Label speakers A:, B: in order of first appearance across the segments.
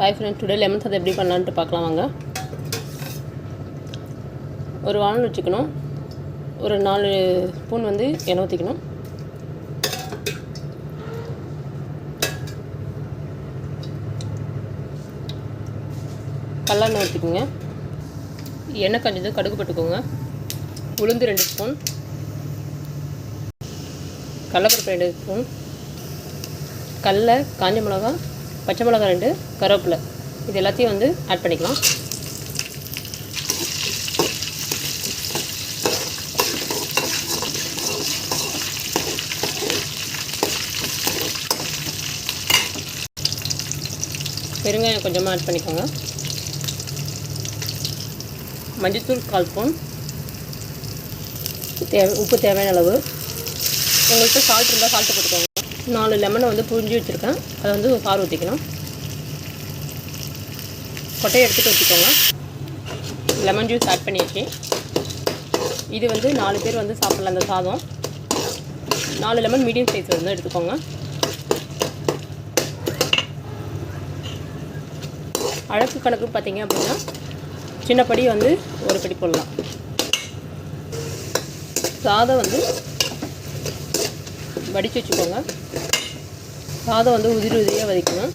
A: Hi friend today lemon சாதம் எப்படி பண்ணலான்ட்டு பார்க்கலாம் வாங்க. ஒரு வானல் வச்சுக்கணும். ஒரு நாலு ஸ்பூன் வந்து எண்ணெய் ஊற்றிக்கணும் கல்லெண்ணெய் ஊற்றிக்கோங்க எண்ணெய் கஞ்சதும் கடுகு போட்டுக்கோங்க. உளுந்து ரெண்டு ஸ்பூன். கடலப்பருப்பு ரெண்டு ஸ்பூன். கடல காஞ்ச மிளகா பச்சை மிளகா ரெண்டு கருவேப்பிலை. இது எல்லாத்தையும் வந்து ஆட் பண்ணிக்கலாம். பெருங்காயம் கொஞ்சமாக ஆட் பண்ணிக்கோங்க. மஞ்சத்தூள் கால் ஸ்பூன். தேவை உப்பு தேவையான அளவு. உங்கள்கிட்ட சால்ட் இருந்தால் சால்ட்டு போட்டுக்கோங்க. நாலு லெமனை வந்து புழிஞ்சு வச்சுருக்கேன். அதை வந்து சாறு ஊற்றிக்கணும் கொட்டையை எடுத்துகிட்டு ஊற்றிக்கோங்க லெமன் ஜூஸ் ஆட் பண்ணியாச்சு. இது வந்து நாலு பேர் வந்து சாப்பிட்லாம் அந்த சாதம். நாலு லெமன் மீடியம் சைஸ் வந்து எடுத்துக்கோங்க. அழகு கணக்கு பார்த்தீங்க அப்படின்னா சின்னப்படி வந்து ஒரு படி போடலாம். சாதம் வந்து வடித்து வச்சுக்கோங்க. சாதம் வந்து உதிரி உதிரியாக வதக்கணும்.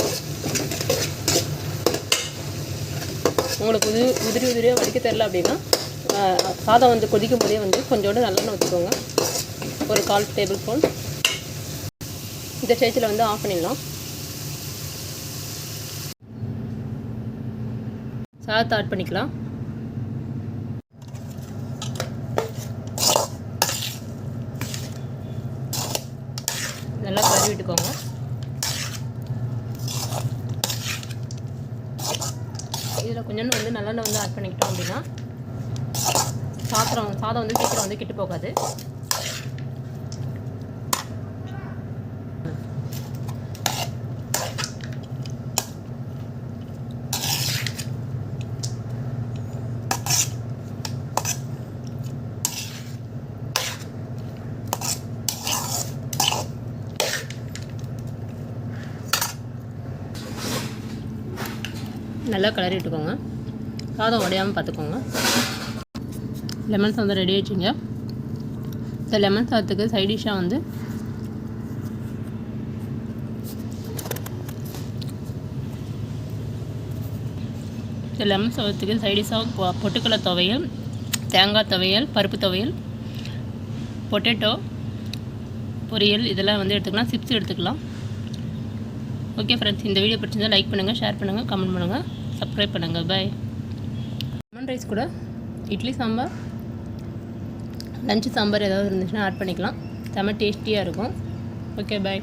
A: உங்களுக்கு உதிரி உதிரி உதிரியாக வடிக்க தெரில அப்படின்னா சாதம் வந்து கொதிக்கும் போதே வந்து கொஞ்சோண்டு நல்லெண்ணெய் வச்சுக்கோங்க ஒரு கால் டேபிள் ஸ்பூன் இந்த ஸ்டேஜில் வந்து ஆஃப் பண்ணிடலாம். சாதத்தை ஆட் பண்ணிக்கலாம். நல்லா இதில் கொஞ்சோண்டு வந்து நல்லெண்ணெய் வந்து ஆட் பண்ணிக்கிட்டோம் அப்படின்னா சாத்திரம் சாதம் வந்து சீக்கிரம் வந்து கெட்டு போகாது. நல்லா கிளறி விட்டுக்கோங்க. சாதம் உடையாமல் பார்த்துக்கோங்க. லெமன் சாதம் ரெடி ஆச்சுங்க இந்த லெமன் சாதத்துக்கு சைடிஷாக வந்து இந்த லெமன் சாதத்துக்கு சைடிஷாக பொட்டுக்கடலை துவையல் தேங்காய் துவையல் பருப்பு துவையல் பொட்டேட்டோ பொரியல் இதெல்லாம் வந்து எடுத்துக்கலாம். சிப்ஸ் எடுத்துக்கலாம். ஓகே ஃப்ரெண்ட்ஸ் இந்த வீடியோ பிடிச்சிருந்தா லைக் பண்ணுங்கள் ஷேர் பண்ணுங்கள் கமெண்ட் பண்ணுங்கள் சப்ஸ்கிரைப் பண்ணுங்கள் பாய் லெமன் ரைஸ் கூட இட்லி சாம்பார் லஞ்சு சாம்பார் ஏதாவது இருந்துச்சுன்னா ஆட் பண்ணிக்கலாம். செம்ம டேஸ்டியாக இருக்கும். Okay bye